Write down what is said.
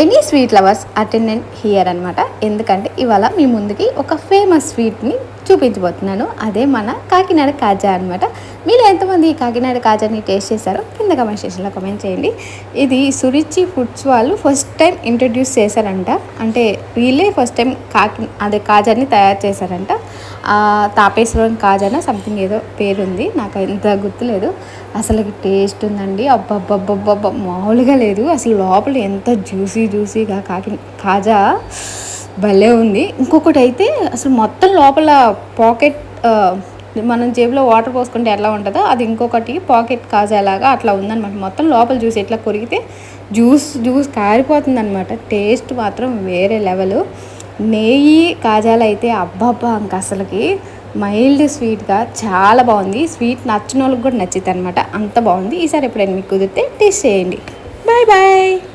Any sweet lovers attendant here అనమాట ఎందుకంటే ఇవాళ మీ ముందుకి ఒక ఫేమస్ స్వీట్ని చూపించబోతున్నాను. అదే మన కాకినాడ కాజా అనమాట మీరు ఎంతమంది ఈ కాకినాడ కాజాని టేస్ట్ చేశారో కింద కమెంట్ సెక్షన్లో కమెంట్ చేయండి. ఇది సురిచి ఫుడ్స్ వాళ్ళు ఫస్ట్ టైం ఇంట్రడ్యూస్ చేశారంట. అంటే వీళ్ళే ఫస్ట్ టైం కాకి అదే కాజాని తయారు చేశారంట. తాపేశ్వరం కాజానా సంథింగ్ ఏదో పేరుంది. నాకు ఎంత గుర్తులేదు. అసలు టేస్ట్ ఉందండి. అబ్బబ్బబ్బబ్బబ్బ మామూలుగా లేదు. అసలు లోపల ఎంత జ్యూసీ జ్యూసీగా కాకి కాజా భలే ఉంది. ఇంకొకటి అయితే అసలు మొత్తం లోపల పాకెట్ మనం జేబులో వాటర్ పోసుకుంటే ఎట్లా ఉంటుందో అది ఇంకొకటి పాకెట్ కాజేలాగా అట్లా ఉందన్నమాట. మొత్తం లోపల జ్యూస్ ఎట్లా కొరిగితే జ్యూస్ జ్యూస్ కారిపోతుందనమాట టేస్ట్ మాత్రం వేరే లెవెల్ నెయ్యి కాజాలు అయితే అబ్బాబ్బా ఇంక అసలుకి. మైల్డ్ స్వీట్గా చాలా బాగుంది. స్వీట్ నచ్చిన వాళ్ళకి కూడా నచ్చింది అనమాట అంత బాగుంది. ఈసారి ఎప్పుడైనా మీకు కుదిరితే టేస్ట్ చేయండి. Bye bye.